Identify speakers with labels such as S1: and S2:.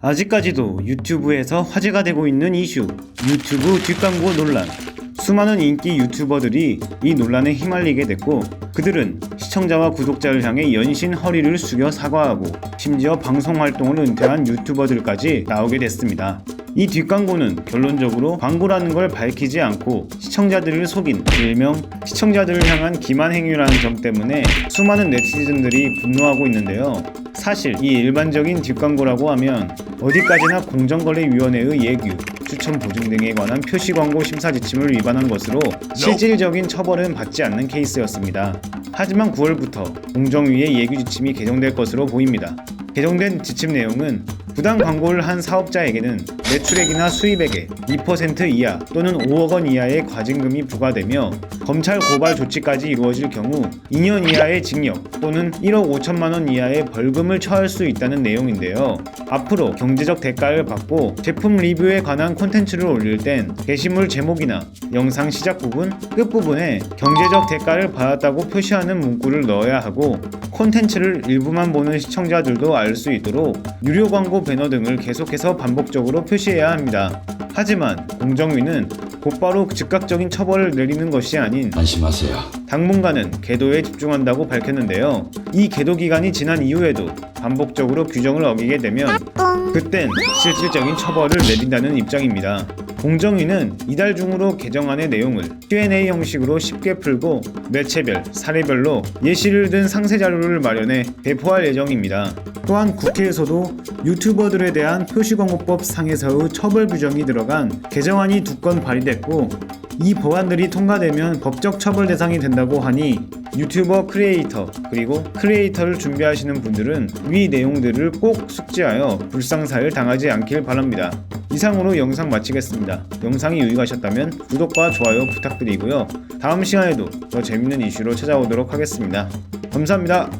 S1: 아직까지도 유튜브에서 화제가 되고 있는 이슈 유튜브 뒷광고 논란 수많은 인기 유튜버들이 이 논란에 휘말리게 됐고 그들은 시청자와 구독자를 향해 연신 허리를 숙여 사과하고 심지어 방송 활동을 은퇴한 유튜버들까지 나오게 됐습니다. 이 뒷광고는 결론적으로 광고라는 걸 밝히지 않고 시청자들을 속인 일명 시청자들을 향한 기만 행위라는 점 때문에 수많은 네티즌들이 분노하고 있는데요. 사실 이 일반적인 뒷광고라고 하면 어디까지나 공정거래위원회의 예규, 추천 보증 등에 관한 표시 광고 심사 지침을 위반한 것으로 실질적인 처벌은 받지 않는 케이스였습니다. 하지만 9월부터 공정위의 예규 지침이 개정될 것으로 보입니다. 개정된 지침 내용은 부당 광고를 한 사업자에게는 매출액이나 수입액의 2% 이하 또는 5억 원 이하의 과징금이 부과되며 검찰 고발 조치까지 이루어질 경우 2년 이하의 징역 또는 1억 5천만 원 이하의 벌금을 처할 수 있다는 내용인데요. 앞으로 경제적 대가를 받고 제품 리뷰에 관한 콘텐츠를 올릴 땐 게시물 제목이나 영상 시작 부분, 끝 부분에 경제적 대가를 받았다고 표시하는 문구를 넣어야 하고 콘텐츠를 일부만 보는 시청자들도 알 수 있도록 유료 광고 배너 등을 계속해서 반복적으로 표시해야 합니다. 하지만 공정위는 곧바로 즉각적인 처벌을 내리는 것이 아닌
S2: 안심하세요.
S1: 당분간은 계도에 집중한다고 밝혔는데요. 이 계도 기간이 지난 이후에도 반복적으로 규정을 어기게 되면 그땐 실질적인 처벌을 내린다는 입장입니다. 공정위는 이달 중으로 개정안의 내용을 Q&A 형식으로 쉽게 풀고 매체별, 사례별로 예시를 든 상세 자료를 마련해 배포할 예정입니다. 또한 국회에서도 유튜버들에 대한 표시광고법 상에서의 처벌 규정이 들어간 개정안이 두 건 발의됐고 이 법안들이 통과되면 법적 처벌 대상이 된다고 하니 유튜버 크리에이터 그리고 크리에이터를 준비하시는 분들은 위 내용들을 꼭 숙지하여 불상사를 당하지 않길 바랍니다. 이상으로 영상 마치겠습니다. 영상이 유익하셨다면 구독과 좋아요 부탁드리고요. 다음 시간에도 더 재밌는 이슈로 찾아오도록 하겠습니다. 감사합니다.